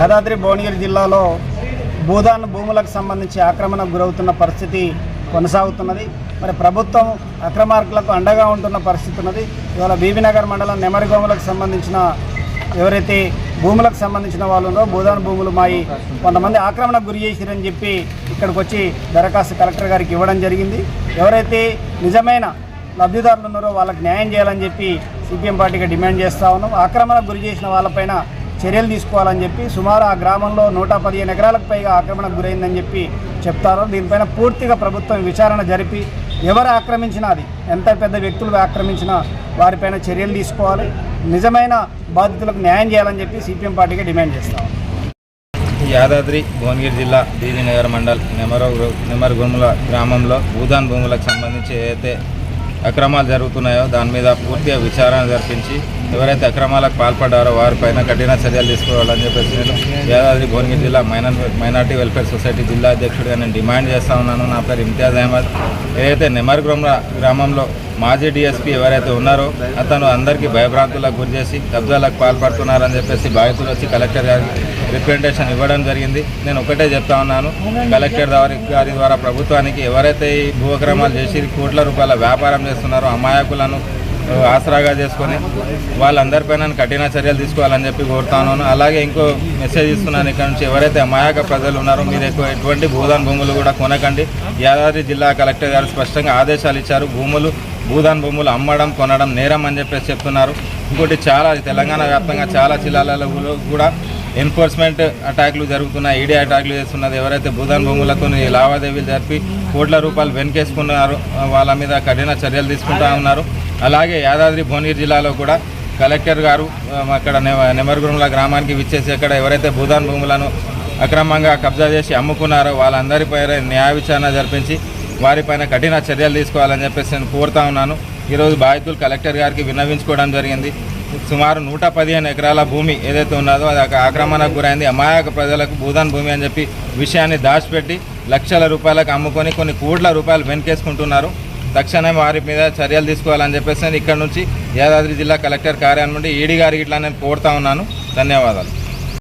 యాదాద్రి భువనగిరి జిల్లాలో భూదాన్ భూములకు సంబంధించి ఆక్రమణకు గురవుతున్న పరిస్థితి కొనసాగుతున్నది. మరి ప్రభుత్వం అక్రమార్కులకు అండగా ఉంటున్న పరిస్థితి ఉన్నది. ఇవాళ బీబీనగర్ మండలం నెమరిగోములకు సంబంధించిన ఎవరైతే భూములకు సంబంధించిన వాళ్ళు ఉన్నారో భూదాన్ భూములు మాయి కొంతమంది ఆక్రమణకు గురి చేసిరని చెప్పి ఇక్కడికి వచ్చి దరఖాస్తు కలెక్టర్ గారికి ఇవ్వడం జరిగింది. ఎవరైతే నిజమైన లబ్ధిదారులు ఉన్నారో వాళ్ళకి న్యాయం చేయాలని చెప్పి సిపిఎం పార్టీగా డిమాండ్ చేస్తా ఉన్నాం. ఆక్రమణకు గురి చేసిన వాళ్ళపైన చర్యలు తీసుకోవాలని చెప్పి సుమారు ఆ గ్రామంలో నూట పదిహేను ఎకరాలకు పైగా ఆక్రమణకు గురైందని చెప్పి చెప్తారు. దీనిపైన పూర్తిగా ప్రభుత్వం విచారణ జరిపి ఎవరు ఆక్రమించినా అది ఎంత పెద్ద వ్యక్తులు ఆక్రమించినా వారిపైన చర్యలు తీసుకోవాలి. నిజమైన బాధితులకు న్యాయం చేయాలని చెప్పి సిపిఎం పార్టీగా డిమాండ్ చేస్తాం యాదాద్రి భువనగిరి జిల్లా బీజీనగర్ మండల్ నెమరో నెమరగుముల గ్రామంలో భూదాన్ భూములకు సంబంధించి ఏదైతే అక్రమాలు జరుగుతున్నాయో దాని మీద పూర్తిగా విచారణ జరిపించి ఎవరైతే అక్రమాలకు పాల్పడ్డారో వారిపైన కఠిన చర్యలు తీసుకోవాలని చెప్పేసి నేను యాదాద్రి భువనగిరి జిల్లా మైనార్ మైనార్టీ వెల్ఫేర్ సొసైటీ జిల్లా అధ్యక్షుడిగా నేను డిమాండ్ చేస్తా ఉన్నాను. నా పేరు ఇమ్తియాజ్ అహ్మద్. ఏదైతే నెమరగుముల గ్రామంలో మాజీ డిఎస్పీ ఎవరైతే ఉన్నారో అతను అందరికీ భయభ్రాంతులకు గురి చేసి కబ్జాలకు పాల్పడుతున్నారని చెప్పేసి బాధితులు వచ్చి కలెక్టర్ గారికి రిప్రజెంటేషన్ ఇవ్వడం జరిగింది. నేను ఒకటే చెప్తా ఉన్నాను. కలెక్టర్ గారి గారి ద్వారా ప్రభుత్వానికి ఎవరైతే ఈ భూక్రమాలు చేసి కోట్ల రూపాయల వ్యాపారం చేస్తున్నారో అమాయకులను ఆసరాగా చేసుకొని వాళ్ళందరిపైన కఠిన చర్యలు తీసుకోవాలని చెప్పి కోరుతాను అలాగే ఇంకో మెసేజ్ ఇస్తున్నాను. ఇక్కడ నుంచి ఎవరైతే అమాయక ప్రజలు ఉన్నారో మీరు ఎక్కువ ఎటువంటి భూదాన్ భూములు కూడా కొనకండి. యాదాద్రి జిల్లా కలెక్టర్ గారు స్పష్టంగా ఆదేశాలు ఇచ్చారు. భూములు భూదాన్ భూములు అమ్మడం కొనడం నేరం అని చెప్పేసి చెప్తున్నారు. ఇంకోటి చాలా తెలంగాణ వ్యాప్తంగా చాలా జిల్లాలలో కూడా ఎన్ఫోర్స్మెంట్ అటాక్లు జరుగుతున్నాయి ఈడీ అటాక్లు చేస్తున్నది ఎవరైతే భూదాన్ భూములతో లావాదేవీలు జరిపి కోట్ల రూపాయలు వెనుకేసుకున్నారో వాళ్ళ మీద కఠిన చర్యలు తీసుకుంటా ఉన్నారు. అలాగే యాదాద్రి భువనగిరి జిల్లాలో కూడా కలెక్టర్ గారు అక్కడ నె- నెమరుగురుముల గ్రామానికి విచ్చేసి అక్కడ ఎవరైతే భూదాన్ భూములను అక్రమంగా కబ్జా చేసి అమ్ముకున్నారో వాళ్ళందరిపై న్యాయ విచారణ జరిపించి వారిపైన కఠిన చర్యలు తీసుకోవాలని చెప్పేసి నేను కోరుతా ఉన్నాను. ఈరోజు బాధితులు కలెక్టర్ గారికి విన్నవించుకోవడం జరిగింది. సుమారు నూట పదిహేను ఎకరాల భూమి ఏదైతే ఉన్నదో అది ఒక ఆక్రమణకు గురైంది. అమాయక ప్రజలకు భూదాన్ భూమి అని చెప్పి విషయాన్ని దాచిపెట్టి లక్షల రూపాయలకు అమ్ముకొని కొన్ని కోట్ల రూపాయలు వెనకేసుకుంటున్నారు. తక్షణమే వారి మీద చర్యలు తీసుకోవాలని చెప్పేసి నేను ఇక్కడ నుంచి యాదాద్రి జిల్లా కలెక్టర్ కార్యాలయం నుండి ఈడీ గారికి ఇట్లా నేను కోరుతా ఉన్నాను. ధన్యవాదాలు.